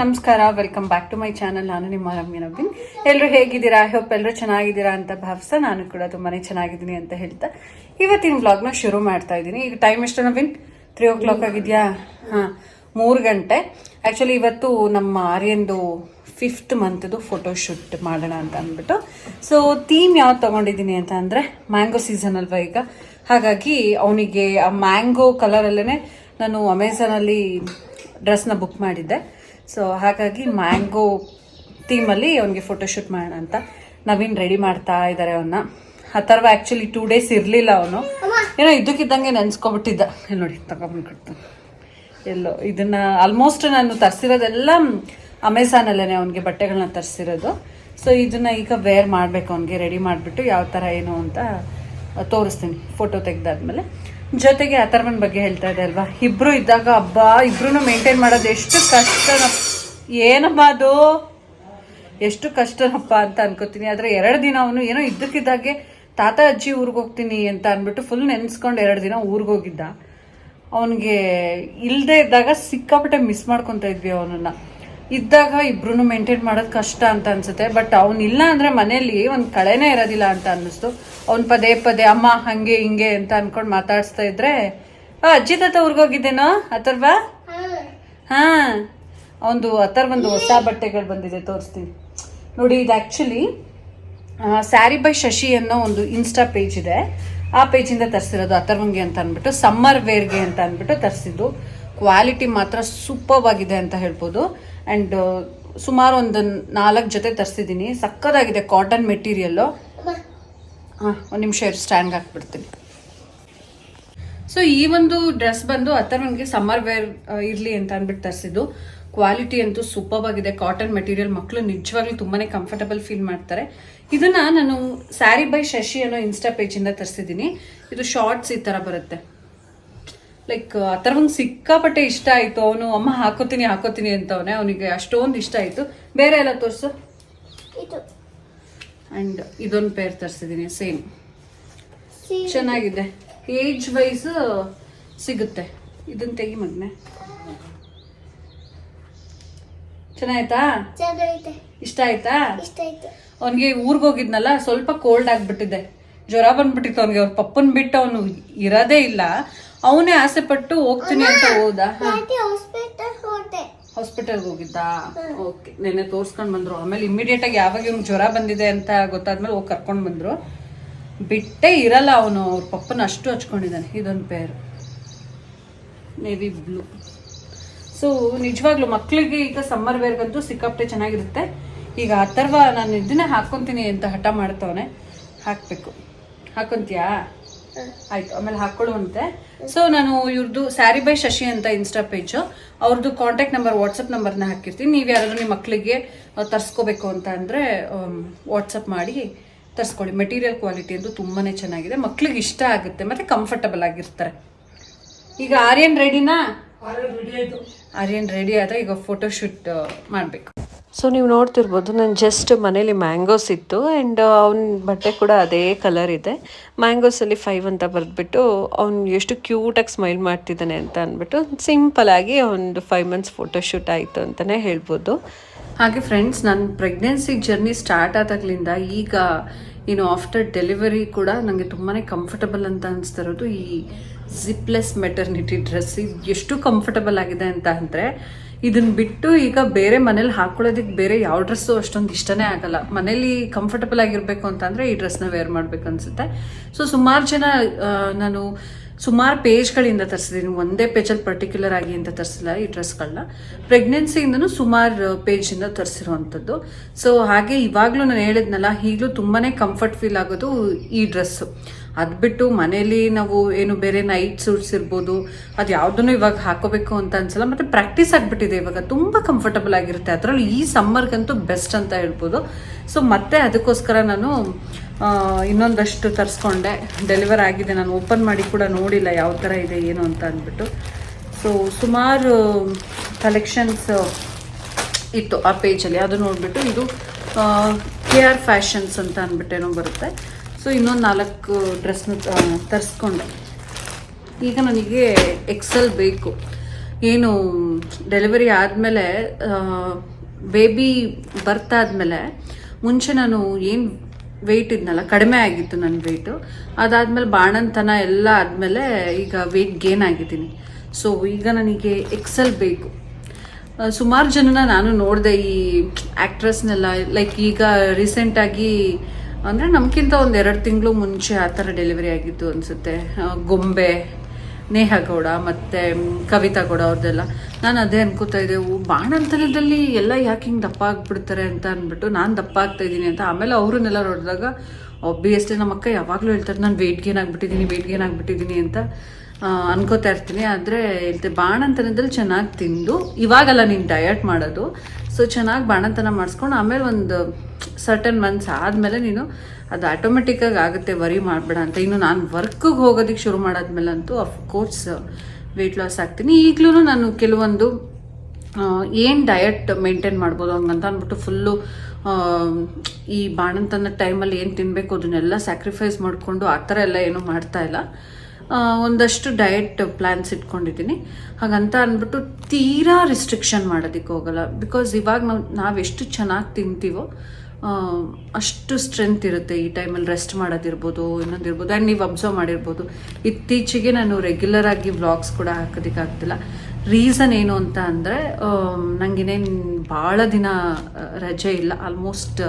ನಮಸ್ಕಾರ welcome back to my channel ನಾನು ನಿಮ್ಮ ರಮ್ಯ ನವೀನ್. ಎಲ್ಲರೂ ಹೇಗಿದ್ದೀರಾ? ಐ ಹೋಪ್ ಎಲ್ಲರೂ ಚೆನ್ನಾಗಿದ್ದೀರಾ ಅಂತ ಭಾವಿಸ್ತಾ ನಾನು ಕೂಡ ತುಂಬಾನೇ ಚೆನ್ನಾಗಿದ್ದೀನಿ ಅಂತ ಹೇಳ್ತಾ ಇವತ್ತಿನ ವ್ಲಾಗ್ನ ಶುರು ಮಾಡ್ತಾ ಇದ್ದೀನಿ. ಈಗ ಟೈಮ್ ಎಷ್ಟು ನವೀನ್? ತ್ರೀ ಓ ಕ್ಲಾಕ್ ಆಗಿದೆಯಾ? ಹಾಂ, ಮೂರು ಗಂಟೆ. ಆ್ಯಕ್ಚುಲಿ ಇವತ್ತು ನಮ್ಮ ಆರ್ಯಂದು ಫಿಫ್ತ್ ಮಂತ್ದು ಫೋಟೋ ಶೂಟ್ ಮಾಡೋಣ ಅಂತ ಅಂದ್ಬಿಟ್ಟು. ಸೊ ಥೀಮ್ ಯಾವ್ದು ತೊಗೊಂಡಿದ್ದೀನಿ ಅಂತ ಅಂದರೆ ಮ್ಯಾಂಗೋ ಸೀಸನ್ ಅಲ್ವಾ ಈಗ. ಹಾಗಾಗಿ ಅವನಿಗೆ ಆ ಮ್ಯಾಂಗೋ ಕಲರಲ್ಲೇ ನಾನು ಅಮೆಝಾನಲ್ಲಿ ಡ್ರೆಸ್ನ ಬುಕ್ ಮಾಡಿದ್ದೆ. ಸೊ ಹಾಗಾಗಿ ಮ್ಯಾಂಗೋ ಥೀಮಲ್ಲಿ ಅವನಿಗೆ ಫೋಟೋಶೂಟ್ ಮಾಡೋಣ ಅಂತ. ನವೀನ್ ರೆಡಿ ಮಾಡ್ತಾ ಇದ್ದಾರೆ ಅವನ್ನ ಆ ಥರ ಆ್ಯಕ್ಚುಲಿ ಟೂ ಡೇಸ್ ಇರಲಿಲ್ಲ ಅವನು. ಏನೋ ಇದ್ದಕ್ಕಿದ್ದಂಗೆ ನೆನ್ಸ್ಕೊಬಿಟ್ಟಿದ್ದ. ನೋಡಿ, ತಗೊಬಂದು ಕೊಡ್ತಾನೆ. ಎಲ್ಲೋ, ಇದನ್ನ ಆಲ್ಮೋಸ್ಟ್ ನಾನು ತರಿಸಿರೋದೆಲ್ಲ ಅಮೆಝಾನಲ್ಲೇ ಅವನಿಗೆ ಬಟ್ಟೆಗಳನ್ನ ತರಿಸಿರೋದು. ಸೊ ಇದನ್ನ ಈಗ ವೇರ್ ಮಾಡಬೇಕು ಅವನಿಗೆ ರೆಡಿ ಮಾಡಿಬಿಟ್ಟು ಯಾವ ಥರ ಏನು ಅಂತ ತೋರಿಸ್ತೀನಿ ಫೋಟೋ ತೆಗ್ದಾದ್ಮೇಲೆ. ಜೊತೆಗೆ ಅಥರ್ವನ್ ಬಗ್ಗೆ ಹೇಳ್ತಾ ಇದೆ ಅಲ್ವಾ? ಇಬ್ರು ಇದ್ದಾಗ ಹಬ್ಬ ಇಬ್ರು ಮೇಂಟೈನ್ ಮಾಡೋದು ಎಷ್ಟು ಕಷ್ಟ ಏನಪ್ಪ ಅದು? ಎಷ್ಟು ಕಷ್ಟನಪ್ಪ ಅಂತ ಅನ್ಕೋತೀನಿ. ಆದರೆ ಎರಡು ದಿನ ಅವನು ಏನೋ ಇದ್ದಕ್ಕಿದ್ದಾಗೆ, ತಾತ ಅಜ್ಜಿ ಊರಿಗೆ ಹೋಗ್ತೀನಿ ಅಂತ ಅಂದ್ಬಿಟ್ಟು ಫುಲ್ ನೆನೆಸ್ಕೊಂಡು ಎರಡು ದಿನ ಊರಿಗೆ ಹೋಗಿದ್ದ. ಅವನಿಗೆ ಇಲ್ಲದೆ ಇದ್ದಾಗ ಸಿಕ್ಕಾಪಟ್ಟೆ ಮಿಸ್ ಮಾಡ್ಕೊತಾ ಇದ್ವಿ ಅವನನ್ನ. ಇದ್ದಾಗ ಇಬ್ರು ಮೇಂಟೈನ್ ಮಾಡೋದು ಕಷ್ಟ ಅಂತ ಅನ್ಸುತ್ತೆ. ಬಟ್ ಅವನಿಲ್ಲ ಅಂದ್ರೆ ಮನೇಲಿ ಒಂದು ಕಳೆನೇ ಇರೋದಿಲ್ಲ ಅಂತ ಅನ್ನಿಸ್ತು. ಅವ್ನು ಪದೇ ಪದೇ, ಅಮ್ಮ, ಹಂಗೆ, ಹಿಂಗೆ ಅಂತ ಅನ್ಕೊಂಡು ಮಾತಾಡಿಸ್ತಾ ಇದ್ರೆ ಅಜ್ಜಿ ತಾತ ಊರಿಗೆ ಹಾಂ. ಅವನದು ಅಥರ್ ಒಂದು ಹೊಸ ಬಟ್ಟೆಗಳು ಬಂದಿದೆ, ತೋರಿಸ್ತೀನಿ. ನೋಡಿ, ಇದು ಆ್ಯಕ್ಚುಲಿ ಸ್ಯಾರಿ ಬೈ ಶಶಿ ಅನ್ನೋ ಒಂದು ಇನ್ಸ್ಟಾ ಪೇಜ್ ಇದೆ. ಆ ಪೇಜಿಂದ ತರಿಸಿರೋದು ಅಥರ್ವಂಗೆ ಅಂತ ಅಂದ್ಬಿಟ್ಟು ಸಮ್ಮರ್ ವೇರ್ಗೆ ಅಂತ ಅಂದ್ಬಿಟ್ಟು ತರಿಸಿದ್ದು. ಕ್ವಾಲಿಟಿ ಮಾತ್ರ ಸೂಪರ್ ಆಗಿದೆ ಅಂತ ಹೇಳ್ಬೋದು. ಆ್ಯಂಡ್ ಸುಮಾರು ಒಂದು ನಾಲ್ಕು ಜೊತೆ ತರಿಸಿದ್ದೀನಿ ಸಕ್ಕದಾಗಿದೆ ಕಾಟನ್ ಮೆಟೀರಿಯಲ್ಲು ಹಾಂ, ಒಂದು ನಿಮಿಷ ಸ್ಟ್ಯಾಂಡ್ ಹಾಕ್ಬಿಡ್ತೀನಿ. ಸೊ ಈ ಒಂದು ಡ್ರೆಸ್ ಬಂದು ಅಥರ್ವನ್ಗೆ ಸಮ್ಮರ್ ವೇರ್ ಇರಲಿ ಅಂತ ಅಂದ್ಬಿಟ್ಟು ತರಿಸಿದ್ದು. ಕ್ವಾಲಿಟಿ ಅಂತೂ ಸೂಪರ್ ಆಗಿದೆ ಕಾಟನ್ ಮೆಟೀರಿಯಲ್ ಮಕ್ಕಳು ನಿಜವಾಗ್ಲೂ ತುಂಬಾನೇ ಕಂಫರ್ಟಬಲ್ ಫೀಲ್ ಮಾಡ್ತಾರೆ. ಇದನ್ನ ನಾನು ಸ್ಯಾರಿ ಬೈ ಶಶಿ ಅನ್ನೋ ಇನ್ಸ್ಟಾ ಪೇಜಿಂದ ತರಿಸಿದ್ದೀನಿ ಇದು ಶಾರ್ಟ್ಸ್ ಈ ಥರ ಬರುತ್ತೆ. ಲೈಕ್ ಅಥರ್ವಂಗ್ ಸಿಕ್ಕಾಪಟ್ಟೆ ಇಷ್ಟ ಆಯಿತು. ಅವನು ಅಮ್ಮ ಹಾಕೋತೀನಿ ಹಾಕೋತೀನಿ ಅಂತವನೆ. ಅವನಿಗೆ ಅಷ್ಟೊಂದು ಇಷ್ಟ ಆಯಿತು. ಬೇರೆ ಎಲ್ಲ ತೋರಿಸು. ಇದು. ಆ್ಯಂಡ್ ಇದೊಂದು ಪೇರ್ ತರಿಸಿದ್ದೀನಿ ಸೇಮ್. ಚೆನ್ನಾಗಿದೆ. ಏಜ್ ವೈಸ್ ಸಿಗುತ್ತೆ. ಇದನ್ನ ತೆಗಿ ಮಗ್ನೆ. ಚೆನ್ನಾಯ್ತಾ? ಚೆನ್ನಾಗೈತೆ. ಇಷ್ಟ ಆಯ್ತಾ? ಇಷ್ಟ ಆಯ್ತು. ಅವನಿಗೆ ಊರಿಗೆ ಹೋಗಿದ್ನಲ್ಲ ಸ್ವಲ್ಪ ಕೋಲ್ಡ್ ಆಗ್ಬಿಟ್ಟಿದೆ. ಜ್ವರ ಬಂದ್ಬಿಟ್ಟಿತ್ತು ಅವನಿಗೆ. ಅವ್ರ ಪಪ್ಪನ್ ಬಿಟ್ಟು ಅವನು ಇರೋದೇ ಇಲ್ಲ. ಅವನೇ ಆಸೆ ಪಟ್ಟು ಹೋಗ್ತೀನಿ ಅಂತ ಹೋದ. ಹಾಸ್ಪಿಟಲ್ಗೆ ಹೋಗಿದ್ದಾ? ಓಕೆ ನೆನ್ನೆ ತೋರ್ಸ್ಕೊಂಡು ಬಂದ್ರು. ಆಮೇಲೆ ಇಮಿಡಿಯೇಟ್ ಆಗಿ ಯಾವಾಗ ಇವ್ನಿಗೆ ಜ್ವರ ಬಂದಿದೆ ಅಂತ ಗೊತ್ತಾದ್ಮೇಲೆ ಹೋಗಿ ಕರ್ಕೊಂಡು ಬಂದ್ರು. ಬಿಟ್ಟೇ ಇರಲ್ಲ ಅವನು. ಅವ್ರ ಪಪ್ಪನ ಅಷ್ಟು ಹಚ್ಕೊಂಡಿದ್ದಾನೆ. ಇದೊಂದು ಪೇರ್ ನೇವಿ ಬ್ಲೂ ಸೊ ನಿಜವಾಗ್ಲೂ ಮಕ್ಕಳಿಗೆ ಈಗ ಸಮ್ಮರ್ ವೇರ್ಗಂತೂ ಸಿಕ್ಕಾಪಟ್ಟೆ ಚೆನ್ನಾಗಿರುತ್ತೆ. ಈಗ ಆ ಥರ ನಾನು ಇದನ್ನೇ ಹಾಕ್ಕೊತೀನಿ ಅಂತ ಹಠ ಮಾಡ್ತವನೆ. ಹಾಕಬೇಕು. ಹಾಕೊಂತೀಯಾ? ಆಯ್ತು. ಆಮೇಲೆ ಹಾಕೊಳ್ಳುವಂತೆ. ಸೊ ನಾನು ಇವ್ರದ್ದು ಸ್ಯಾರಿ ಬೈ ಶಶಿ ಅಂತ ಇನ್ಸ್ಟಾ ಪೇಜು ಅವ್ರದ್ದು ಕಾಂಟ್ಯಾಕ್ಟ್ ನಂಬರ್ ವಾಟ್ಸಪ್ ನಂಬರ್ನ ಹಾಕಿರ್ತೀನಿ. ನೀವು ಯಾರಾದರೂ ನಿಮ್ಮ ಮಕ್ಕಳಿಗೆ ತರಿಸ್ಕೋಬೇಕು ಅಂತ ಅಂದರೆ ವಾಟ್ಸಪ್ ಮಾಡಿ ತರಿಸ್ಕೊಳ್ಳಿ. ಮೆಟೀರಿಯಲ್ ಕ್ವಾಲಿಟಿ ಅಂತೂ ತುಂಬಾ ಚೆನ್ನಾಗಿದೆ. ಮಕ್ಳಿಗೆ ಇಷ್ಟ ಆಗುತ್ತೆ. ಮತ್ತು ಕಂಫರ್ಟಬಲ್ ಆಗಿರ್ತಾರೆ. ಈಗ ಆರ್ಯನ್ ರೆಡಿನಾ ಆರ್ಯನ್ ರೆಡಿ ಆದ ಈಗ ಫೋಟೋಶೂಟ್ ಮಾಡಬೇಕು. ಸೊ ನೀವು ನೋಡ್ತಿರ್ಬೋದು, ನಾನು ಜಸ್ಟ್ ಮನೇಲಿ ಮ್ಯಾಂಗೋಸ್ ಇತ್ತು ಆ್ಯಂಡ್ ಅವ್ನ ಬಟ್ಟೆ ಕೂಡ ಅದೇ ಕಲರ್ ಇದೆ. ಮ್ಯಾಂಗೋಸಲ್ಲಿ ಫೈವ್ ಅಂತ ಬರೆದ್ಬಿಟ್ಟು ಅವ್ನು ಎಷ್ಟು ಕ್ಯೂಟಾಗಿ ಸ್ಮೈಲ್ ಮಾಡ್ತಿದ್ದಾನೆ ಅಂತ ಅಂದ್ಬಿಟ್ಟು ಸಿಂಪಲಾಗಿ ಒಂದು ಫೈವ್ ಮಂತ್ಸ್ ಫೋಟೋಶೂಟ್ ಆಯಿತು ಅಂತಲೇ ಹೇಳ್ಬೋದು. ಹಾಗೆ ಫ್ರೆಂಡ್ಸ್ ನನ್ನ ಪ್ರೆಗ್ನೆನ್ಸಿ ಜರ್ನಿ ಸ್ಟಾರ್ಟ್ ಆದಾಗಲಿಂದ ಈಗ ಇನ್ನು ಆಫ್ಟರ್ ಡೆಲಿವರಿ ಕೂಡ ನನಗೆ ತುಂಬಾ ಕಂಫರ್ಟಬಲ್ ಅಂತ ಅನಿಸ್ತಾ ಇರೋದು ಈ ಜಿಪ್ಲೆಸ್ ಮೆಟರ್ನಿಟಿ ಡ್ರೆಸ್ ಎಷ್ಟು ಕಂಫರ್ಟಬಲ್ ಆಗಿದೆ ಅಂತ ಅಂದರೆ ಇದನ್ನ ಬಿಟ್ಟು ಈಗ ಬೇರೆ ಮನೇಲಿ ಹಾಕೊಳ್ಳೋದಕ್ಕೆ ಬೇರೆ ಯಾವ ಡ್ರೆಸ್ಸು ಅಷ್ಟೊಂದು ಇಷ್ಟನೇ ಆಗಲ್ಲ. ಮನೇಲಿ ಕಂಫರ್ಟಬಲ್ ಆಗಿರಬೇಕು ಅಂತಂದರೆ ಈ ಡ್ರೆಸ್ನ ವೇರ್ ಮಾಡಬೇಕು ಅನಿಸುತ್ತೆ. ಸೊ ಸುಮಾರು ಜನ ನಾನು ಸುಮಾರು ಪೇಜ್ಗಳಿಂದ ತರಿಸಿದ್ದೀನಿ ಒಂದೇ ಪೇಜಲ್ಲಿ ಪರ್ಟಿಕ್ಯುಲರ್ ಆಗಿ ಅಂತ ತರಿಸಿಲ್ಲ ಈ ಡ್ರೆಸ್ಗಳನ್ನ ಪ್ರೆಗ್ನೆನ್ಸಿಯಿಂದನೂ ಸುಮಾರು ಪೇಜಿಂದ ತರಿಸಿರುವಂಥದ್ದು ಸೊ ಹಾಗೆ ಇವಾಗಲೂ ನಾನು ಹೇಳಿದ್ನಲ್ಲ, ಈಗಲೂ ತುಂಬಾ ಕಂಫರ್ಟ್ ಫೀಲ್ ಆಗೋದು ಈ ಡ್ರೆಸ್ಸು ಅದು ಬಿಟ್ಟು ಮನೇಲಿ ನಾವು ಏನು ಬೇರೆ ನೈಟ್ ಸೂಟ್ಸ್ ಇರ್ಬೋದು, ಅದು ಯಾವುದನ್ನು ಇವಾಗ ಹಾಕೋಬೇಕು ಅಂತ ಅನ್ಸಲ್ಲ, ಮತ್ತೆ ಪ್ರಾಕ್ಟೀಸ್ ಆಗಿಬಿಟ್ಟಿದೆ ಇವಾಗ. ತುಂಬ ಕಂಫರ್ಟಬಲ್ ಆಗಿರುತ್ತೆ. ಅದರಲ್ಲೂ ಈ ಸಮ್ಮರ್ಗಂತೂ ಬೆಸ್ಟ್ ಅಂತ ಹೇಳ್ಬೋದು. ಸೊ ಮತ್ತೆ ಅದಕ್ಕೋಸ್ಕರ ನಾನು ಇನ್ನೊಂದಷ್ಟು ತರಿಸ್ಕೊಂಡೆ. ಡೆಲಿವರ್ ಆಗಿದೆ. ನಾನು ಓಪನ್ ಮಾಡಿ ಕೂಡ ನೋಡಿಲ್ಲ ಯಾವ ಥರ ಇದೆ, ಏನು ಅಂತ ಅಂದ್ಬಿಟ್ಟು ಸೊ ಸುಮಾರು ಕಲೆಕ್ಷನ್ಸ್ ಇತ್ತು ಆ ಪೇಜಲ್ಲಿ ಅದು ನೋಡಿಬಿಟ್ಟು ಇದು ಕೆ ಆರ್ ಫ್ಯಾಷನ್ಸ್ ಅಂತ ಅಂದ್ಬಿಟ್ಟೇನೋ ಬರುತ್ತೆ. ಸೊ ಇನ್ನೊಂದು ನಾಲ್ಕು ಡ್ರೆಸ್ನ ತರಿಸ್ಕೊಂಡೆ. ಈಗ ನನಗೆ ಎಕ್ಸೆಲ್ ಬೇಕು. ಏನು ಡೆಲಿವರಿ ಆದಮೇಲೆ ಬೇಬಿ ಬರ್ತ್ ಆದಮೇಲೆ ಮುಂಚೆ ನಾನು ಏನು ವೆಯ್ಟ್ ಇದ್ನಲ್ಲ, ಕಡಿಮೆ ಆಗಿತ್ತು ನನ್ನ ವೆಯ್ಟು ಅದಾದಮೇಲೆ ಬಾಣಂತನ ಎಲ್ಲ ಆದಮೇಲೆ ಈಗ ವೆಯ್ಟ್ ಗೇನ್ ಆಗಿದ್ದೀನಿ. ಸೊ ಈಗ ನನಗೆ ಎಕ್ಸೆಲ್ ಬೇಕು. ಸುಮಾರು ಜನನ ನಾನು ನೋಡಿದೆ ಈ ಆ್ಯಕ್ಟ್ರೆಸ್ನೆಲ್ಲ ಲೈಕ್ ಈಗ ರೀಸೆಂಟಾಗಿ ಅಂದರೆ ನಮಗಿಂತ ಒಂದು ಎರಡು ತಿಂಗಳು ಮುಂಚೆ ಆ ಥರ ಡೆಲಿವರಿ ಆಗಿತ್ತು ಅನಿಸುತ್ತೆ. ಗೊಂಬೆ ನೇಹ ಗೌಡ ಮತ್ತು ಕವಿತಾ ಗೌಡ ಅವ್ರದ್ದೆಲ್ಲ ನಾನು ಅದೇ ಅನ್ಕೋತಾ ಇದ್ದೆವು ಬಾಣಂತನದಲ್ಲಿ ಎಲ್ಲ ಯಾಕೆ ಹಿಂಗೆ ದಪ್ಪ ಆಗಿಬಿಡ್ತಾರೆ ಅಂತ ಅಂದ್ಬಿಟ್ಟು ನಾನು ದಪ್ಪ ಆಗ್ತಾ ಇದ್ದೀನಿ ಅಂತ. ಆಮೇಲೆ ಅವ್ರನ್ನೆಲ್ಲ ನೋಡಿದಾಗ ಆಬ್ವಿಯಸ್ಲಿ ನಮ್ಮ ಅಕ್ಕ ಯಾವಾಗಲೂ ಹೇಳ್ತಾರೆ, ನಾನು ವೆಯ್ಟ್ ಗೇನ್ ಆಗಿಬಿಟ್ಟಿದ್ದೀನಿ ವೆಯ್ಟ್ ಗೇನ್ ಆಗಿಬಿಟ್ಟಿದ್ದೀನಿ ಅಂತ ಅನ್ಕೋತಾ ಇರ್ತೀನಿ. ಆದರೆ ಹೇಳ್ತೆ, ಬಾಣಂತನದಲ್ಲಿ ಚೆನ್ನಾಗಿ ತಿಂದು, ಇವಾಗಲ್ಲ ನೀನು ಡಯಟ್ ಮಾಡೋದು ಸೊ ಚೆನ್ನಾಗಿ ಬಾಣಂತನ ಮಾಡಿಸ್ಕೊಂಡು ಆಮೇಲೆ ಒಂದು ಸರ್ಟನ್ ಮಂತ್ಸ್ ಆದಮೇಲೆ ನೀನು ಅದು ಆಟೋಮೆಟಿಕ್ಕಾಗಿ ಆಗುತ್ತೆ ವರಿ ಮಾಡಬೇಡ ಅಂತ. ಇನ್ನು ನಾನು ವರ್ಕಿಗೆ ಹೋಗೋದಕ್ಕೆ ಶುರು ಮಾಡಾದ್ಮೇಲೆ ಅಂತೂ ಅಫ್ಕೋರ್ಸ್ ವೆಯ್ಟ್ ಲಾಸ್ ಆಗ್ತೀನಿ. ಈಗಲೂ ನಾನು ಕೆಲವೊಂದು ಏನು ಡಯಟ್ ಮೇಂಟೈನ್ ಮಾಡ್ಬೋದು ಹಂಗಂತ ಅಂದ್ಬಿಟ್ಟು ಫುಲ್ಲು ಈ ಬಾಣಂತನ ಟೈಮಲ್ಲಿ ಏನು ತಿನ್ನಬೇಕು ಅದನ್ನೆಲ್ಲ ಸ್ಯಾಕ್ರಿಫೈಸ್ ಮಾಡಿಕೊಂಡು ಆ ಥರ ಎಲ್ಲ ಏನೂ ಮಾಡ್ತಾ ಇಲ್ಲ. ಆ, ಒಂದಷ್ಟು ಡಯಟ್ ಪ್ಲ್ಯಾನ್ಸ್ ಇಟ್ಕೊಂಡಿದ್ದೀನಿ. ಹಾಗಂತ ಅಂದ್ಬಿಟ್ಟು ತೀರಾ ರಿಸ್ಟ್ರಿಕ್ಷನ್ ಮಾಡೋದಕ್ಕೆ ಹೋಗಲ್ಲ. ಬಿಕಾಸ್ ಇವಾಗ ನಾವು ನಾವೆಷ್ಟು ಚೆನ್ನಾಗಿ ತಿಂತೀವೋ ಅಷ್ಟು ಸ್ಟ್ರೆಂತ್ ಇರುತ್ತೆ. ಈ ಟೈಮಲ್ಲಿ ರೆಸ್ಟ್ ಮಾಡೋದಿರ್ಬೋದು, ಇನ್ನೊಂದಿರ್ಬೋದು ಆ್ಯಂಡ್ ನೀವು ಅಬ್ಸರ್ವ್ ಮಾಡಿರ್ಬೋದು. ಇತ್ತೀಚೆಗೆ ನಾನು ರೆಗ್ಯುಲರ್ ಆಗಿ ವ್ಲಾಗ್ಸ್ ಕೂಡ ಹಾಕೋದಕ್ಕಾಗ್ತಿಲ್ಲ ರೀಸನ್ ಏನು ಅಂತ ಅಂದರೆ ನನಗಿನ್ನೇನು ಭಾಳ ದಿನ ರಜೆ ಇಲ್ಲ. ಆಲ್ಮೋಸ್ಟ್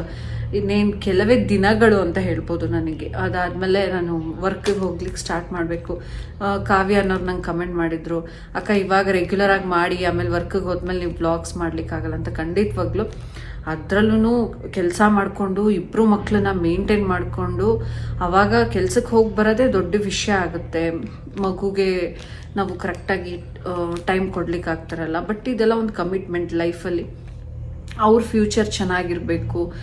ಇನ್ನೇನು ಕೆಲವೇ ದಿನಗಳು ಅಂತ ಹೇಳ್ಬೋದು ನನಗೆ. ಅದಾದಮೇಲೆ ನಾನು ವರ್ಕಿಗೆ ಹೋಗ್ಲಿಕ್ಕೆ ಸ್ಟಾರ್ಟ್ ಮಾಡಬೇಕು. ಕಾವ್ಯ ಅನ್ನೋರು ನಂಗೆ ಕಮೆಂಟ್ ಮಾಡಿದರು, ಅಕ್ಕ, ಇವಾಗ ರೆಗ್ಯುಲರ್ ಆಗಿ ಮಾಡಿ, ಆಮೇಲೆ ವರ್ಕಿಗೆ ಹೋದ್ಮೇಲೆ ನೀವು ಬ್ಲಾಗ್ಸ್ ಮಾಡ್ಲಿಕ್ಕಾಗಲ್ಲ ಅಂತ ಖಂಡಿತವಾಗ್ಲೂ. ಅದರಲ್ಲೂ ಕೆಲಸ ಮಾಡಿಕೊಂಡು ಇಬ್ಬರು ಮಕ್ಕಳನ್ನ ಮೇಂಟೈನ್ ಮಾಡಿಕೊಂಡು ಆವಾಗ ಕೆಲಸಕ್ಕೆ ಹೋಗಿ ಬರೋದೇ ದೊಡ್ಡ ವಿಷಯ ಆಗುತ್ತೆ. ಮಗುಗೆ ನಾವು ಕರೆಕ್ಟಾಗಿ ಟೈಮ್ ಕೊಡ್ಲಿಕ್ಕೆ ಆಗ್ತಾರಲ್ಲ. ಬಟ್ ಇದೆಲ್ಲ ಒಂದು ಕಮಿಟ್ಮೆಂಟ್ ಲೈಫಲ್ಲಿ ಅವ್ರ ಫ್ಯೂಚರ್ ಚೆನ್ನಾಗಿರಬೇಕು.